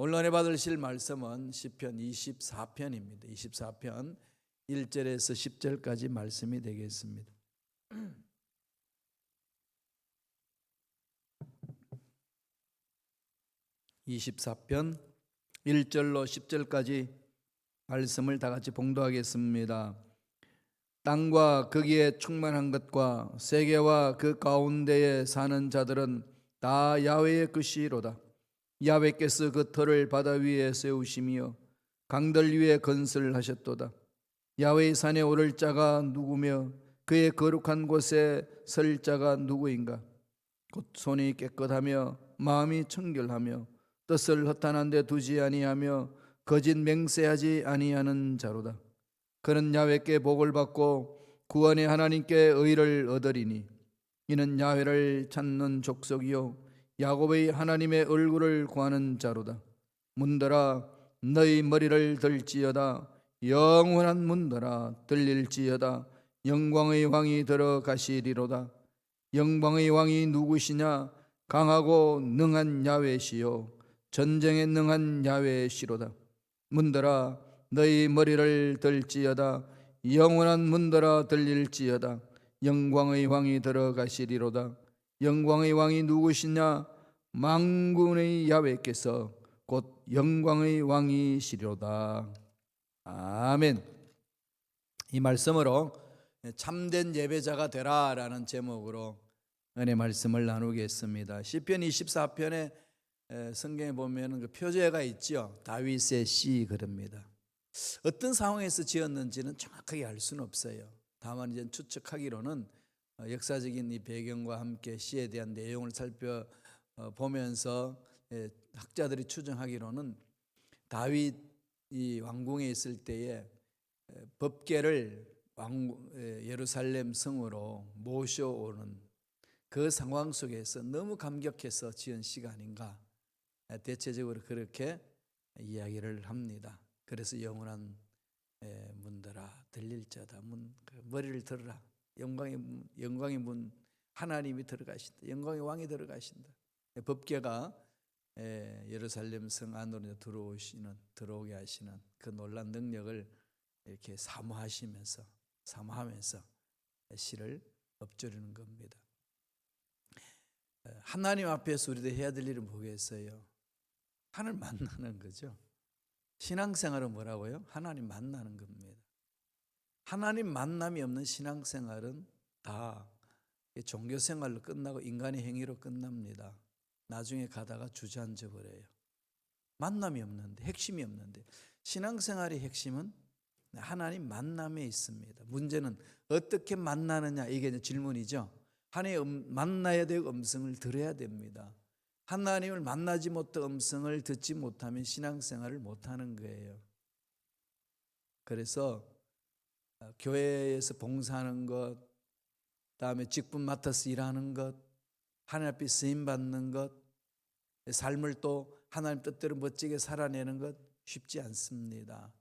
은혜 받으실 말씀은 시편 24편입니다. 24편 1절에서 10절까지 말씀이 되겠습니다. 24편 1절로 10절까지 말씀을 다 같이 봉도하겠습니다. 땅과 거기에 충만한 것과 세계와 그 가운데에 사는 자들은 다 야훼의 것이로다. 야훼께서 그 터를 바다 위에 세우시며 강들 위에 건설하셨도다. 야훼의 산에 오를 자가 누구며 그의 거룩한 곳에 설 자가 누구인가? 곧 손이 깨끗하며 마음이 청결하며 뜻을 허탄한 데 두지 아니하며 거짓 맹세하지 아니하는 자로다. 그는 야훼께 복을 받고 구원의 하나님께 의를 얻으리니 이는 야훼를 찾는 족속이요 야곱의 하나님의 얼굴을 구하는 자로다. 문들아 너희 머리를 들지어다. 영원한 문들아 들릴지어다. 영광의 왕이 들어가시리로다. 영광의 왕이 누구시냐? 강하고 능한 야훼시요. 전쟁에 능한 야훼시로다. 문들아 너희 머리를 들지어다. 영원한 문들아 들릴지어다. 영광의 왕이 들어가시리로다 영광의 왕이 누구시냐? 망군의 야훼께서 곧 영광의 왕이시리로다. 아멘. 이 말씀으로 참된 예배자가 되라라는 제목으로 은혜 말씀을 나누겠습니다. 시편 24편에 성경에 보면 그 표제가 있죠 다윗의 시 그럽니다. 어떤 상황에서 지었는지는 정확하게 알 수는 없어요. 다만 이제 추측하기로는 어, 역사적인 이 배경과 함께 시에 대한 내용을 살펴 어, 보면서 예, 학자들이 추정하기로는 다윗 이 왕궁에 있을 때에 법계를 왕 예루살렘 성으로 모셔오는 그 상황 속에서 너무 감격해서 지은 시가 아닌가 대체적으로 그렇게 이야기를 합니다. 그래서 영원한 문들아 들릴자다 문그 머리를 들어라 영광의 영광의 문 하나님이 들어가신다 영광의 왕이 들어가신다 법계가 예루살렘 성 안으로 들어오시는 들어오게 하시는 그 놀란 능력을 이렇게 사모하시면서 사모하면서 시를 엎조르는 겁니다. 하나님 앞에서 우리도 해야 될 일은 뭐겠어요? 하늘 만나는 거죠. 신앙생활은 뭐라고요? 하나님 만나는 겁니다. 하나님 만남이 없는 신앙생활은 다 종교생활로 끝나고 인간의 행위로 끝납니다. 나중에 가다가 주저앉아 버려요. 만남이 없는데 핵심이 없는데 신앙생활의 핵심은 하나님 만남에 있습니다. 문제는 어떻게 만나느냐 이게 질문이죠. 하나님 만나야 되고 음성을 들어야 됩니다. 하나님을 만나지 못한 음성을 듣지 못하면 신앙생활을 못하는 거예요. 그래서 어, 교회에서 봉사하는 것, 다음에 직분 맡아서 일하는 것, 하나님 앞에 쓰임 받는 것, 삶을 또 하나님 뜻대로 멋지게 살아내는 것 쉽지 않습니다.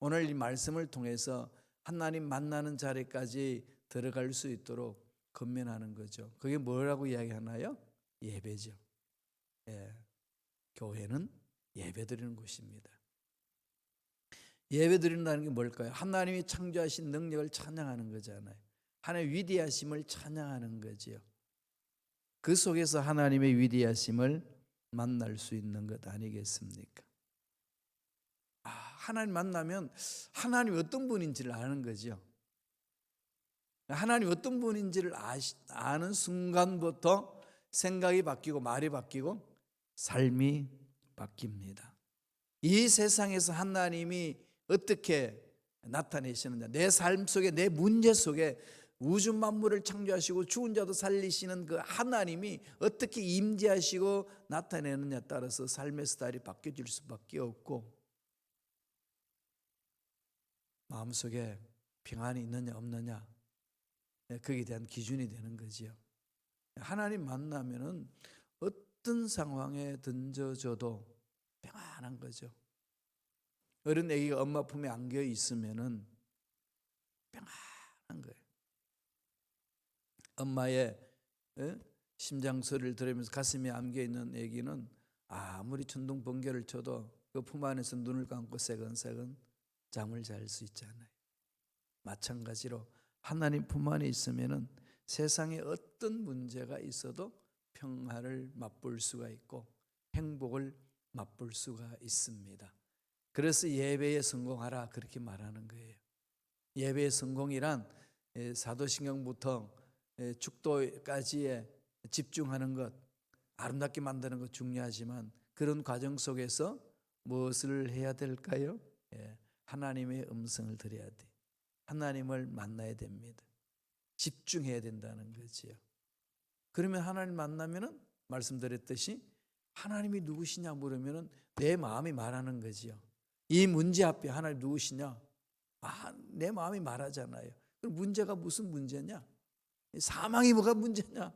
오늘 이 말씀을 통해서 하나님 만나는 자리까지 들어갈 수 있도록 건면하는 거죠. 그게 뭐라고 이야기하나요? 예배죠. 예. 교회는 예배 드리는 곳입니다. 예배 드린다는 게 뭘까요? 하나님이 창조하신 능력을 찬양하는 거잖아요. 하나님의 위대하심을 찬양하는 거지요. 그 속에서 하나님의 위대하심을 만날 수 있는 것 아니겠습니까? 아, 하나님 만나면 하나님 어떤 분인지를 아는 거죠. 하나님 어떤 분인지를 아는 순간부터 생각이 바뀌고 말이 바뀌고 삶이 바뀝니다. 이 세상에서 하나님이 어떻게 나타내시느냐. 내삶 속에, 내 문제 속에 우주 만물을 창조하시고 죽은 자도 살리시는 그 하나님이 어떻게 임재하시고 나타내느냐에 따라서 삶의 스타일이 바뀌어질 수밖에 없고 마음속에 평안이 있느냐 없느냐 네, 거기에 대한 기준이 되는 거지요. 하나님 만나면은 어떤 상황에 던져져도 평안한 거죠. 어른 애기가 엄마 품에 안겨 있으면은 평안한 거예요. 엄마의 심장 소리를 들으면서 가슴에 안겨 있는 애기는 아무리 천둥 번개를 쳐도 그 품 안에서 눈을 감고 새근새근 잠을 잘 수 있잖아요. 마찬가지로 하나님 품 안에 있으면은 세상에 어떤 문제가 있어도 평화를 맛볼 수가 있고 행복을 맛볼 수가 있습니다. 그래서 예배에 성공하라 그렇게 말하는 거예요. 예배의 성공이란 에, 사도신경부터 에, 축도까지에 집중하는 것, 아름답게 만드는 것 중요하지만 그런 과정 속에서 무엇을 해야 될까요? 예, 하나님의 음성을 들어야 돼. 하나님을 만나야 됩니다. 집중해야 된다는 거지요. 그러면 하나님 만나면은 말씀드렸듯이 하나님이 누구시냐 물으면은 내 마음이 말하는 거지요. 이 문제 앞에 하나님 누구시냐? 아, 내 마음이 말하잖아요. 그럼 문제가 무슨 문제냐? 사망이 뭐가 문제냐?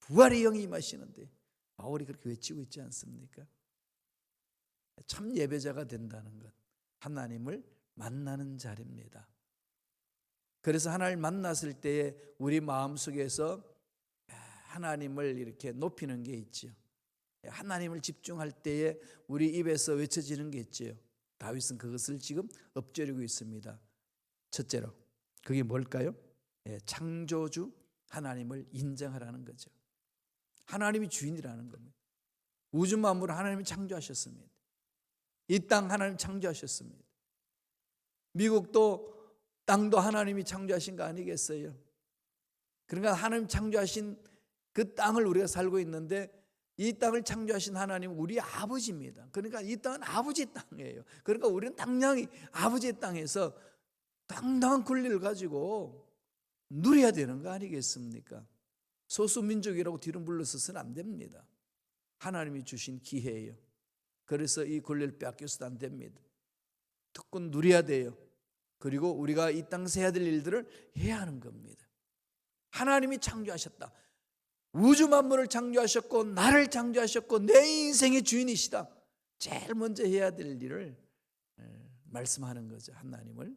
부활의 영이 임하시는데 바울이 그렇게 외치고 있지 않습니까? 참 예배자가 된다는 것, 하나님을 만나는 자리입니다. 그래서 하나님을 만났을 때에 우리 마음 속에서 하나님을 이렇게 높이는 게 있지요. 하나님을 집중할 때에 우리 입에서 외쳐지는 게 있지요. 다윗은 그것을 지금 엎드리고 있습니다. 첫째로 그게 뭘까요? 예, 창조주 하나님을 인정하라는 거죠. 하나님이 주인이라는 겁니다. 우주 만물을 하나님이 창조하셨습니다. 이 땅 하나님 창조하셨습니다. 미국도 땅도 하나님이 창조하신 거 아니겠어요? 그러니까 하나님 창조하신 그 땅을 우리가 살고 있는데 이 땅을 창조하신 하나님은 우리 아버지입니다. 그러니까 이 땅은 아버지 땅이에요. 그러니까 우리는 당연히 아버지의 땅에서 당당한 권리를 가지고 누려야 되는 거 아니겠습니까? 소수민족이라고 뒤로 물러서서는 안 됩니다. 하나님이 주신 기회예요. 그래서 이 권리를 빼앗겨서도 안 됩니다. 특권 누려야 돼요. 그리고 우리가 이 땅에서 해야 될 일들을 해야 하는 겁니다. 하나님이 창조하셨다. 우주 만물을 창조하셨고 나를 창조하셨고 내 인생의 주인이시다. 제일 먼저 해야 될 일을 에, 말씀하는 거죠. 하나님을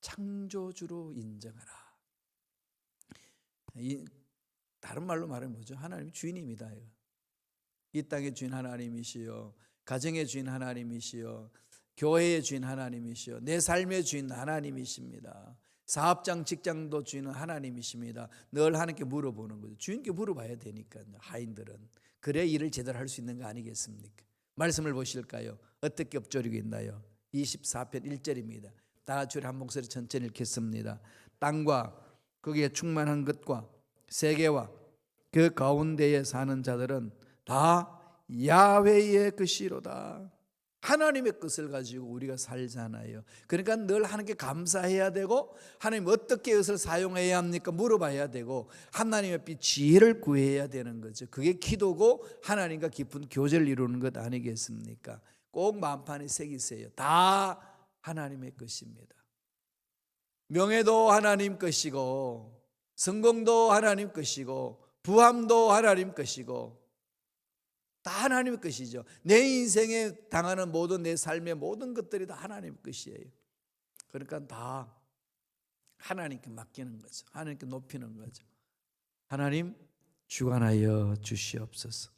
창조주로 인정하라. 이, 다른 말로 말하면 뭐죠? 하나님 주인입니다. 이 땅의 주인 하나님이시요, 가정의 주인 하나님이시요, 교회의 주인 하나님이시요, 내 삶의 주인 하나님이십니다. 사업장, 직장도 주인은 하나님이십니다. 늘 하나님께 물어보는 거죠. 주인께 물어봐야 되니까요. 하인들은 그래 일을 제대로 할 수 있는 거 아니겠습니까? 말씀을 보실까요? 어떻게 엎조리고 있나요? 24편 1절입니다. 다 우리 한 목소리 천천히 읽겠습니다. 땅과 거기에 충만한 것과 세계와 그 가운데에 사는 자들은 다 야훼의 것이로다. 하나님의 것을 가지고 우리가 살잖아요. 그러니까 늘 하나님께 감사해야 되고 하나님 어떻게 이것을 사용해야 합니까? 물어봐야 되고 하나님 앞에 지혜를 구해야 되는 거죠. 그게 기도고 하나님과 깊은 교제를 이루는 것 아니겠습니까? 꼭 마음판에 새기세요. 다 하나님의 것입니다. 명예도 하나님 것이고 성공도 하나님 것이고 부함도 하나님 것이고 다 하나님의 것이죠. 내 인생에 당하는 모든 내 삶의 모든 것들이 다 하나님의 것이에요. 그러니까 다 하나님께 맡기는 거죠. 하나님께 높이는 거죠. 하나님 주관하여 주시옵소서.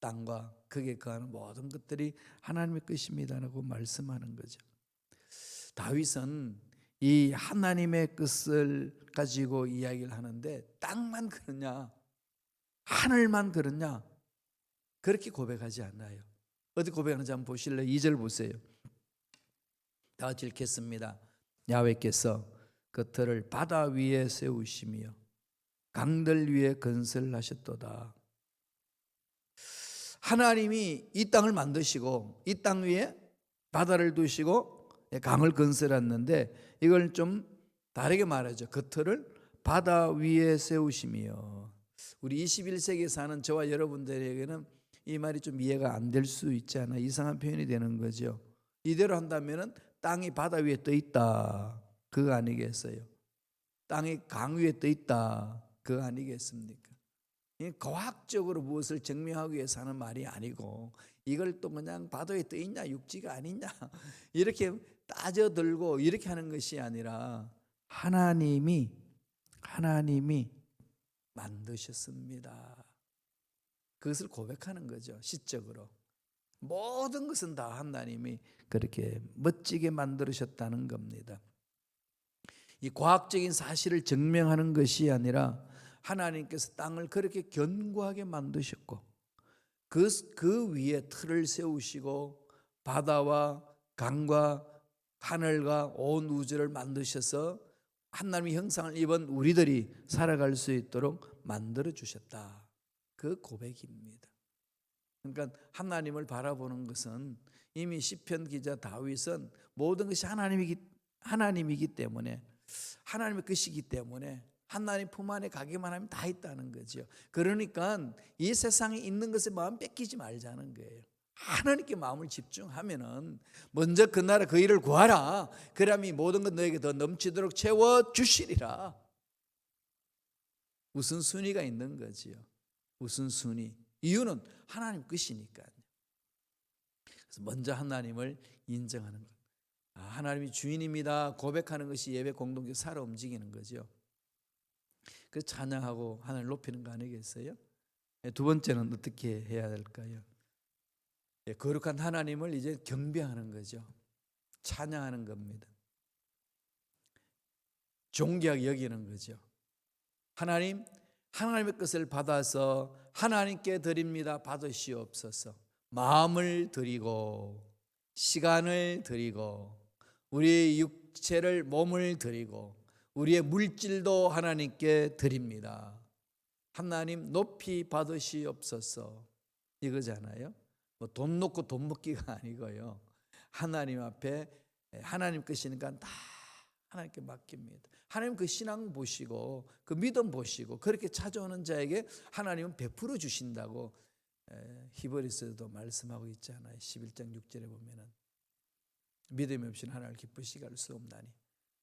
땅과 거기에 거하는 모든 것들이 하나님의 것입니다라고 말씀하는 거죠. 다윗은 이 하나님의 것을 가지고 이야기를 하는데 땅만 그러냐 하늘만 그러냐 그렇게 고백하지 않나요? 어디 고백하는지 한번 보실래요? 2절 보세요. 다 같이 읽겠습니다. 야외께서 그 터를 바다 위에 세우시며 강들 위에 건설하셨도다. 하나님이 이 땅을 만드시고 이 땅 위에 바다를 두시고 강을 건설했는데 이걸 좀 다르게 말하죠. 그 터를 바다 위에 세우시며 우리 21세기에 사는 저와 여러분들에게는 이 말이 좀 이해가 안 될 수 있지 않아 이상한 표현이 되는 거죠. 이대로 한다면은 땅이 바다 위에 떠 있다. 그거 아니겠어요? 땅이 강 위에 떠 있다. 그거 아니겠습니까? 이 과학적으로 무엇을 증명하기 위해서 하는 말이 아니고 이걸 또 그냥 바다에 떠 있냐 육지가 아니냐 이렇게 따져들고 이렇게 하는 것이 아니라 하나님이 하나님이 만드셨습니다. 그것을 고백하는 거죠. 시적으로. 모든 것은 다 하나님이 그렇게 멋지게 만들으셨다는 겁니다. 이 과학적인 사실을 증명하는 것이 아니라 하나님께서 땅을 그렇게 견고하게 만드셨고 그, 그 위에 틀을 세우시고 바다와 강과 하늘과 온 우주를 만드셔서 하나님의 형상을 입은 우리들이 살아갈 수 있도록 만들어 주셨다. 그 고백입니다. 그러니까 하나님을 바라보는 것은 이미 시편 기자 다윗은 모든 것이 하나님이기 하나님이기 때문에 하나님의 것이기 때문에 하나님 품 안에 가기만 하면 다 있다는 거죠. 그러니까 이 세상에 있는 것에 마음 뺏기지 말자는 거예요. 하나님께 마음을 집중하면은 먼저 그 나라 그 일을 구하라. 그러면 이 모든 것 너에게 더 넘치도록 채워 주시리라. 무슨 순위가 있는 거지요. 무슨 순위? 이유는 하나님 끝이니까요. 그래서 먼저 하나님을 인정하는 것. 아, 하나님이 주인입니다. 고백하는 것이 예배 공동체 살아 움직이는 거죠. 그 찬양하고 하나님 높이는 거 아니겠어요? 예, 두 번째는 어떻게 해야 될까요? 예, 거룩한 하나님을 이제 경배하는 거죠. 찬양하는 겁니다. 존귀하게 여기는 거죠. 하나님, 하나님의 것을 받아서 하나님께 드립니다. 받으시옵소서. 마음을 드리고 시간을 드리고 우리의 육체를 몸을 드리고 우리의 물질도 하나님께 드립니다. 하나님 높이 받으시옵소서. 이거잖아요. 뭐 돈 놓고 돈 먹기가 아니고요. 하나님 앞에 하나님 것이니까 다 하나님께 맡깁니다. 하나님 그 신앙 보시고 그 믿음 보시고 그렇게 찾아오는 자에게 하나님은 베풀어 주신다고 히브리서도 말씀하고 있잖아요. 11장 6절에 보면은 믿음이 없이는 하나님을 기쁘시게 할 수 없나니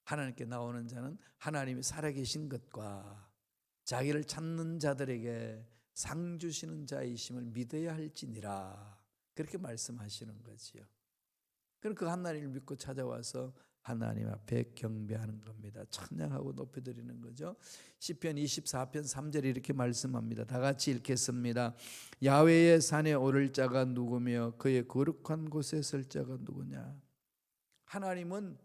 하나님께 나오는 자는 하나님이 살아계신 것과 자기를 찾는 자들에게 상 주시는 자이심을 믿어야 할지니라 그렇게 말씀하시는 거지요. 그럼 그 하나님을 믿고 찾아와서 하나님 앞에 경배하는 겁니다. 찬양하고 높여드리는 거죠. 시편 24편 3절에 이렇게 말씀합니다. 다 같이 읽겠습니다. 야외의 산에 오를 자가 누구며 그의 거룩한 곳에 설 자가 누구냐? 하나님은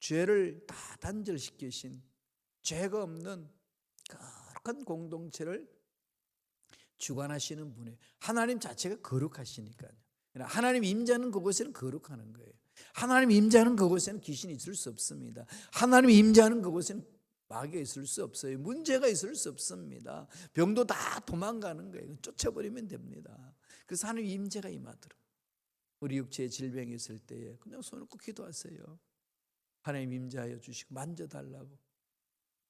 죄를 다 단절시키신 죄가 없는 거룩한 공동체를 주관하시는 분이에요. 하나님 자체가 거룩하시니까요. 하나님 임자는 그곳에는 거룩하는 거예요. 하나님 임자는 그곳에는 귀신이 있을 수 없습니다. 하나님 임자는 그곳에는 마귀가 있을 수 없어요. 문제가 있을 수 없습니다. 병도 다 도망가는 거예요. 쫓아버리면 됩니다. 그래서 하나님 임재가 임하도록 우리 육체에 질병이 있을 때에 그냥 손을 꼭 기도하세요. 하나님 임재하여 주시고 만져달라고.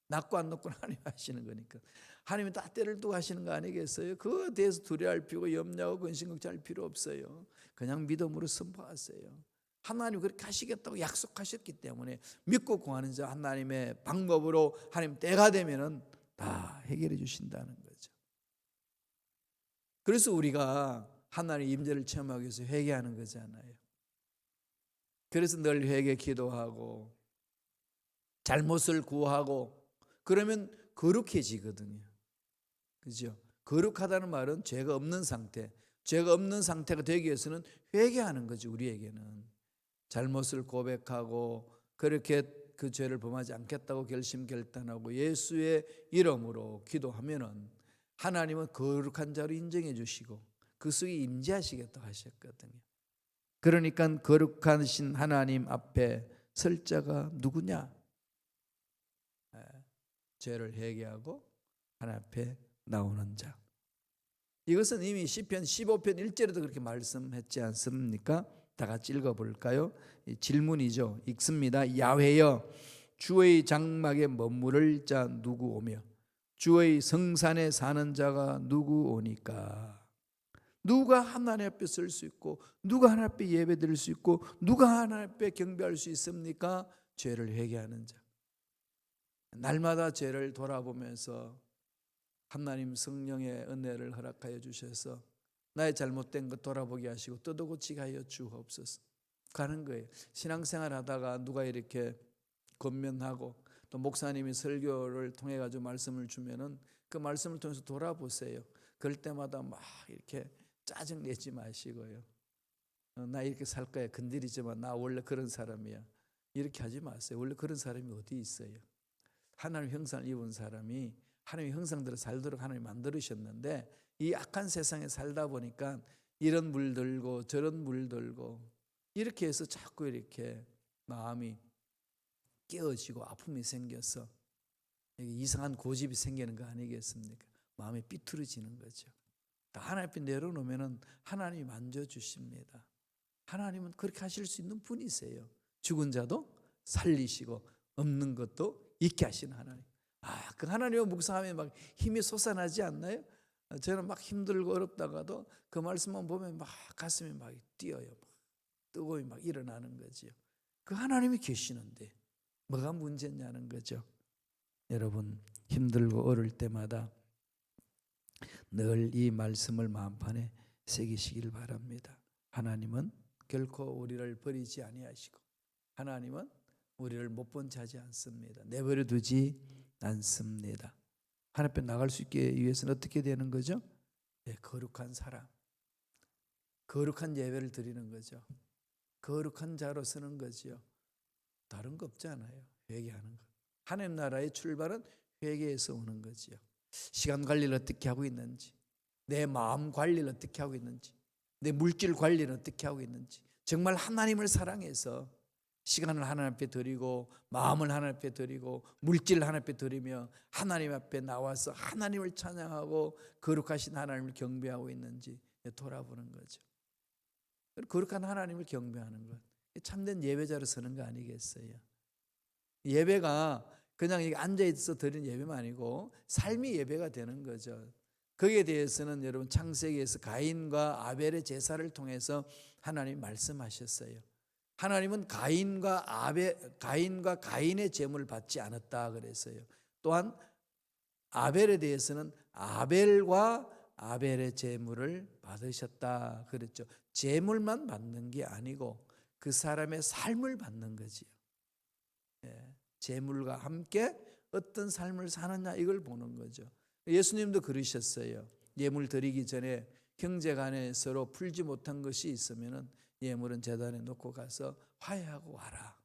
낫고 안 낫고 하나님 하시는 거니까. 하나님이 다 때를 두고 하시는 거 아니겠어요? 그거에 대해서 두려워할 필요 염려하고 근심 걱정할 필요 없어요. 그냥 믿음으로 선포하세요. 하나님 그렇게 하시겠다고 약속하셨기 때문에 믿고 구하는 자 하나님의 방법으로 하나님 때가 되면은 다 해결해 주신다는 거죠. 그래서 우리가 하나님 임재를 체험하기 위해서 회개하는 거잖아요. 그래서 늘 회개 기도하고 잘못을 구하고 그러면 거룩해지거든요. 그죠? 거룩하다는 말은 죄가 없는 상태, 죄가 없는 상태가 되기 위해서는 회개하는 거죠, 우리에게는. 잘못을 고백하고 그렇게 그 죄를 범하지 않겠다고 결심 결단하고 예수의 이름으로 기도하면은 하나님은 거룩한 자로 인정해 주시고 그 속에 임재하시겠다 하셨거든요. 그러니까 거룩하신 하나님 앞에 설 자가 누구냐? 죄를 회개하고 하나님 앞에 나오는 자. 이것은 이미 시편 15편 1절에도 그렇게 말씀했지 않습니까? 다 같이 읽어 볼까요? 질문이죠. 읽습니다. 야훼여 주의 장막에 머무를 자 누구 오며 주의 성산에 사는 자가 누구 오니까 누가 하나님 앞에 설 수 있고 누가 하나님 앞에 예배 드릴 수 있고 누가 하나님 앞에 경배할 수 있습니까? 죄를 회개하는 자. 날마다 죄를 돌아보면서 하나님 성령의 은혜를 허락하여 주셔서 나의 잘못된 것 돌아보게 하시고 뜯어고치게 하여 주옵소서. 가는 거예요. 신앙생활 하다가 누가 이렇게 건면하고 또 목사님이 설교를 통해 가지고 말씀을 주면은 그 말씀을 통해서 돌아보세요. 그럴 때마다 막 이렇게 짜증 내지 마시고요. 어, 나 이렇게 살 거야. 건드리지만 나 원래 그런 사람이야. 이렇게 하지 마세요. 원래 그런 사람이 어디 있어요? 하나님 형상을 입은 사람이 하나님 형상대로 살도록 하나님 만들으셨는데 이 악한 세상에 살다 보니까 이런 물 들고 저런 물 들고 이렇게 해서 자꾸 이렇게 마음이 깨어지고 아픔이 생겨서 이상한 고집이 생기는 거 아니겠습니까? 마음이 삐뚤어지는 거죠. 다 하나님 내려놓으면 하나님이 만져주십니다. 하나님은 그렇게 하실 수 있는 분이세요. 죽은 자도 살리시고 없는 것도 있게 하시는 하나님. 아, 그 하나님을 묵상하면 막 힘이 솟아나지 않나요? 저는 막 힘들고 어렵다가도 그 말씀만 보면 막 가슴이 막 뛰어요. 막 뜨거움이 막 일어나는 거지요. 그 하나님이 계시는데 뭐가 문제냐는 거죠. 여러분 힘들고 어릴 때마다 늘 이 말씀을 마음판에 새기시길 바랍니다. 하나님은 결코 우리를 버리지 아니하시고 하나님은 우리를 못본 자지 않습니다. 내버려 두지 않습니다. 하나님 앞에 나갈 수 있게 위해서는 어떻게 되는 거죠? 네, 거룩한 사람. 거룩한 예배를 드리는 거죠. 거룩한 자로 서는 거지요. 다른 거 없잖아요. 회개하는 거. 하나님 나라의 출발은 회개에서 오는 거지요. 시간 관리를 어떻게 하고 있는지, 내 마음 관리를 어떻게 하고 있는지, 내 물질 관리를 어떻게 하고 있는지, 정말 하나님을 사랑해서 시간을 하나님 앞에 드리고 마음을 하나님 앞에 드리고 물질을 하나님 앞에 드리며 하나님 앞에 나와서 하나님을 찬양하고 거룩하신 하나님을 경배하고 있는지 돌아보는 거죠. 거룩한 하나님을 경배하는 것. 참된 예배자로 서는 거 아니겠어요? 예배가 그냥 앉아 있어 드리는 예배만 아니고 삶이 예배가 되는 거죠. 거기에 대해서는 여러분 창세기에서 가인과 아벨의 제사를 통해서 하나님 말씀하셨어요. 하나님은 가인과 아벨 가인과 가인의 제물을 받지 않았다 그랬어요. 또한 아벨에 대해서는 아벨과 아벨의 제물을 받으셨다 그랬죠. 제물만 받는 게 아니고 그 사람의 삶을 받는 거지요. 예, 제물과 함께 어떤 삶을 사느냐 이걸 보는 거죠. 예수님도 그러셨어요. 예물 드리기 전에 형제간에 서로 풀지 못한 것이 있으면은 예물은 재단에 놓고 가서 화해하고 와라.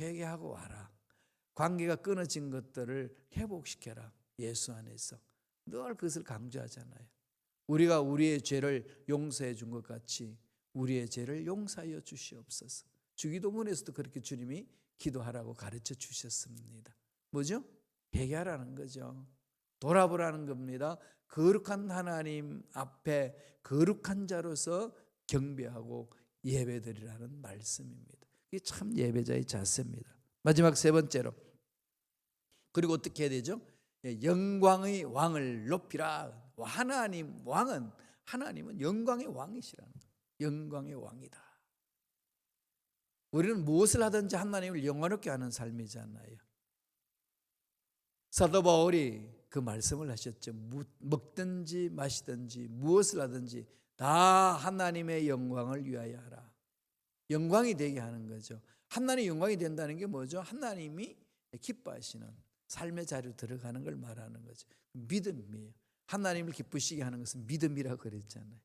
회개하고 와라. 관계가 끊어진 것들을 회복시켜라. 예수 안에서. 늘 그것을 강조하잖아요. 우리가 우리의 죄를 용서해 준 것 같이 우리의 죄를 용서하여 주시옵소서. 주기도문에서도 그렇게 주님이 기도하라고 가르쳐 주셨습니다. 뭐죠? 회개하라는 거죠. 돌아보라는 겁니다. 거룩한 하나님 앞에 거룩한 자로서 경배하고 예배드리라는 말씀입니다. 이게 참 예배자의 자세입니다. 마지막 세 번째로 그리고 어떻게 해야 되죠? 예, 영광의 왕을 높이라. 하나님 왕은 하나님은 영광의 왕이시라는. 영광의 왕이다. 우리는 무엇을 하든지 하나님을 영화롭게 하는 삶이잖아요. 사도 바울이 그 말씀을 하셨죠. 먹든지 마시든지 무엇을 하든지 다 하나님의 영광을 위하여 하라. 영광이 되게 하는 거죠. 하나님의 영광이 된다는 게 뭐죠? 하나님이 기뻐하시는 삶의 자리로 들어가는 걸 말하는 거죠. 믿음이에요. 하나님을 기쁘시게 하는 것은 믿음이라고 그랬잖아요.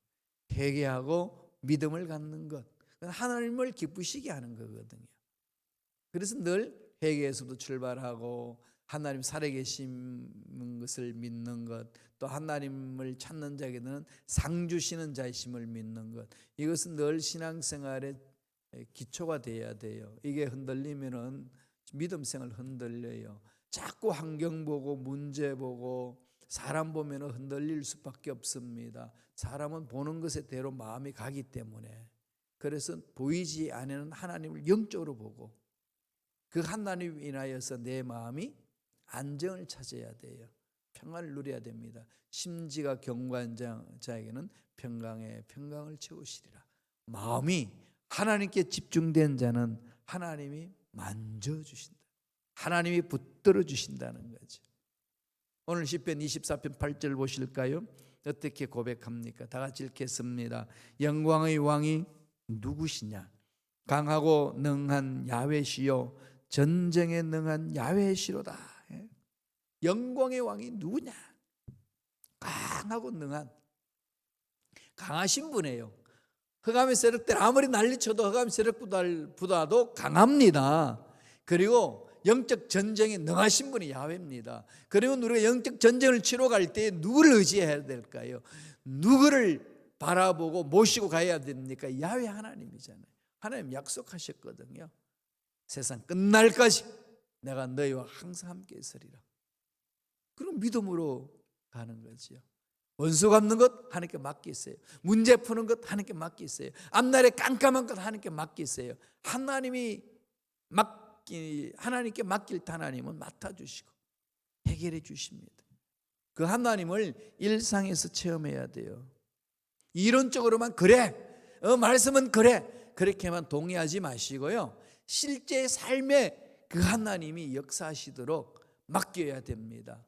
회개하고 믿음을 갖는 것. 하나님을 기쁘시게 하는 거거든요. 그래서 늘 회개에서도 출발하고 하나님 살아계신 것을 믿는 것, 또 하나님을 찾는 자에게는 상 주시는 자이심을 믿는 것. 이것은 늘 신앙생활의 기초가 돼야 돼요. 이게 흔들리면은 믿음 생활 흔들려요. 자꾸 환경 보고 문제 보고 사람 보면 흔들릴 수밖에 없습니다. 사람은 보는 것에 대로 마음이 가기 때문에 그래서 보이지 않는 하나님을 영적으로 보고 그 하나님 인하여서 내 마음이 안정을 찾아야 돼요. 평안을 누려야 됩니다. 심지가 경관 자에게는 평강에 평강을 채우시리라. 마음이 하나님께 집중된 자는 하나님이 만져 주신다. 하나님이 붙들어 주신다는 거죠. 오늘 시편 24편 8절 보실까요? 어떻게 고백합니까? 다 같이 읽겠습니다. 영광의 왕이 누구시냐? 강하고 능한 야훼시요 전쟁에 능한 야훼시로다. 예? 영광의 왕이 누구냐? 강하고 능한 강하신 분이에요. 흑암의 세력들 아무리 난리쳐도 흑암의 세력보다도 강합니다. 그리고 영적 전쟁에 능하신 분이 야훼입니다. 그리고 우리가 영적 전쟁을 치러 갈 때 누구를 의지해야 될까요? 누구를 바라보고 모시고 가야 됩니까? 야훼 하나님이잖아요. 하나님 약속하셨거든요. 세상 끝날까지 내가 너희와 항상 함께 있으리라. 그럼 믿음으로 가는 거지요. 원수 갚는 것 하나님께 맡기세요. 문제 푸는 것 하나님께 맡기세요. 앞날에 깜깜한 것 하나님께 맡기세요. 하나님이 맡기 하나님께 맡길 때 하나님은 맡아 주시고 해결해 주십니다. 그 하나님을 일상에서 체험해야 돼요. 이론적으로만 그래. 어, 말씀은 그래. 그렇게만 동의하지 마시고요. 실제 삶에 그 하나님이 역사하시도록 맡겨야 됩니다.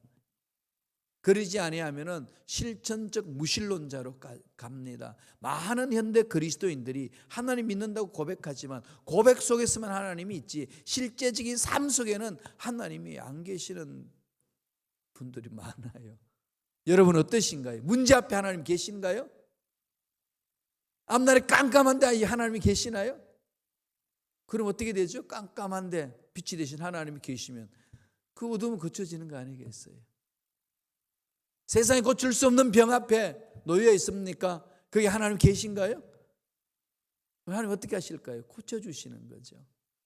그러지 아니하면은 실천적 무신론자로 가- 갑니다. 많은 현대 그리스도인들이 하나님 믿는다고 고백하지만 고백 속에서만 하나님이 있지 실제적인 삶 속에는 하나님이 안 계시는 분들이 많아요. 여러분 어떠신가요? 문제 앞에 하나님 계신가요? 앞날에 깜깜한데 이 하나님이 계시나요? 그럼 어떻게 되죠? 깜깜한데 빛이 되신 하나님이 계시면 그 어둠은 고쳐지는 거 아니겠어요? 세상에 고칠 수 없는 병 앞에 놓여 있습니까? 그게 하나님 계신가요? 하나님 어떻게 하실까요? 고쳐주시는 거죠.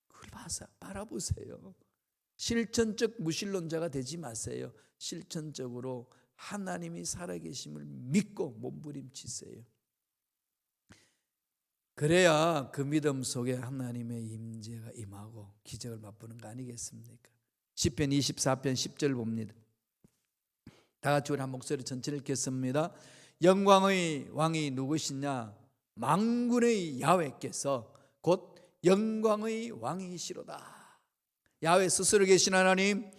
그걸 봐서 바라보세요. 실천적 무신론자가 되지 마세요. 실천적으로 하나님이 살아계심을 믿고 몸부림치세요. 그래야 그 믿음 속에 하나님의 임재가 임하고 기적을 맛보는 거 아니겠습니까? 시편 24편 10절 봅니다. 다 같이 우리 한 목소리 전체를 읽겠습니다. 영광의 왕이 누구시냐? 망군의 야훼께서 곧 영광의 왕이시로다. 야훼 스스로 계신 하나님,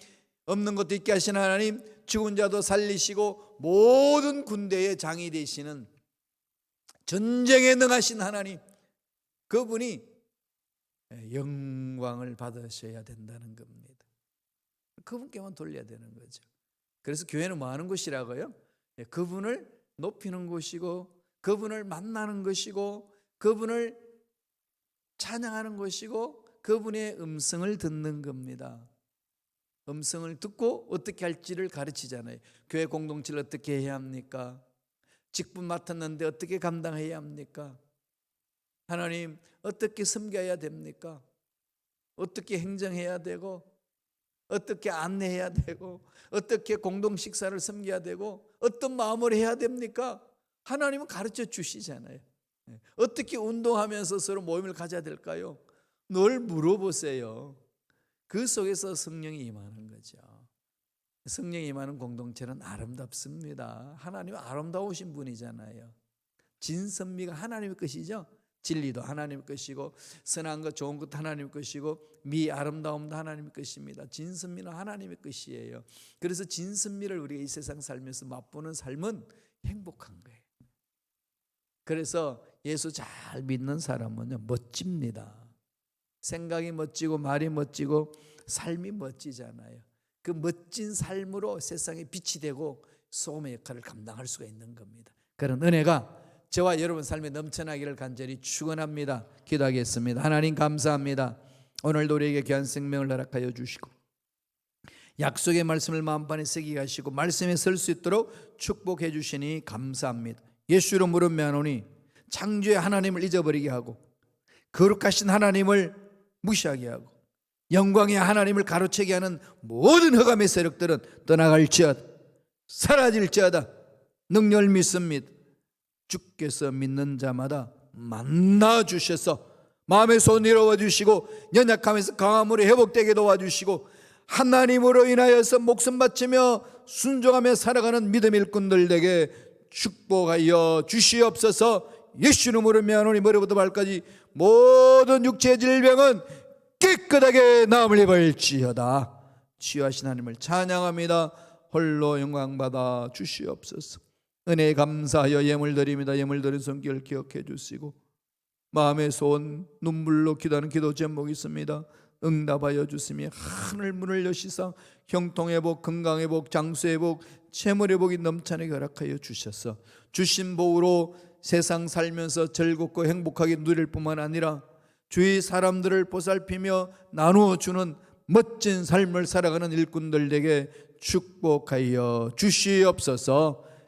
없는 것도 있게 하신 하나님, 죽은 자도 살리시고 모든 군대의 장이 되시는 전쟁에 능하신 하나님, 그분이 영광을 받으셔야 된다는 겁니다. 그분께만 돌려야 되는 거죠. 그래서 교회는 뭐 하는 곳이라고요? 예, 그분을 높이는 곳이고, 그분을 만나는 것이고, 그분을 찬양하는 것이고, 그분의 음성을 듣는 겁니다. 음성을 듣고 어떻게 할지를 가르치잖아요. 교회 공동체를 어떻게 해야 합니까? 직분 맡았는데 어떻게 감당해야 합니까? 하나님 어떻게 섬겨야 됩니까? 어떻게 행정해야 되고 어떻게 안내해야 되고 어떻게 공동 식사를 섬겨야 되고 어떤 마음으로 해야 됩니까? 하나님은 가르쳐 주시잖아요. 예. 어떻게 운동하면서 서로 모임을 가져야 될까요? 늘 물어보세요. 그 속에서 성령이 임하는 거죠. 성령이 임하는 공동체는 아름답습니다. 하나님 아름다우신 분이잖아요. 진선미가 하나님의 것이죠. 진리도 하나님 것이고 선한 것 좋은 것도 하나님 것이고 미 아름다움도 하나님 것입니다. 진선미는 하나님의 것이에요. 그래서 진선미를 우리가 이 세상 살면서 맛보는 삶은 행복한 거예요. 그래서 예수 잘 믿는 사람은요 멋집니다. 생각이 멋지고 말이 멋지고 삶이 멋지잖아요. 그 멋진 삶으로 세상에 빛이 되고 소금의 역할을 감당할 수가 있는 겁니다. 그런 은혜가 저와 여러분 삶에 넘쳐나기를 간절히 축원합니다. 기도하겠습니다. 하나님 감사합니다. 오늘도 우리에게 귀한 생명을 허락하여 주시고 약속의 말씀을 마음판에 새기게 하시고 말씀에 설 수 있도록 축복해 주시니 감사합니다. 예수로 물으며오니 창조의 하나님을 잊어버리게 하고 거룩하신 하나님을 무시하게 하고 영광의 하나님을 가로채게 하는 모든 흑암의 세력들은 떠나갈지어다 사라질지어다 능력을 믿습니다. 주께서 믿는 자마다 만나 주셔서 마음의 손 이루어 주시고 연약함에서 강함으로 회복되게 도와주시고 하나님으로 인하여서 목숨 바치며 순종하며 살아가는 믿음 일꾼들 에게 축복하여 주시옵소서. 예수 이름으로 미안하니 머리부터 발까지 모든 육체의 질병은 깨끗하게 나음을 입을지어다. 치유하신 하나님을 찬양합니다. 홀로 영광 받아 주시옵소서 은혜에 감사하여 예물 드립니다. 예물 드린 손길 기억해 주시고 마음의 손 눈물로 기도하는 기도 제목이 있습니다. 응답하여 주시며 하늘 문을 여시사 형통의 복, 건강의 복, 장수의 복, 재물의 복이 넘쳐나게 허락하여 주셔서 주신 복으로 세상 살면서 즐겁고 행복하게 누릴 뿐만 아니라 주위 사람들을 보살피며 나누어 주는 멋진 삶을 살아가는 일꾼들에게 축복하여 주시옵소서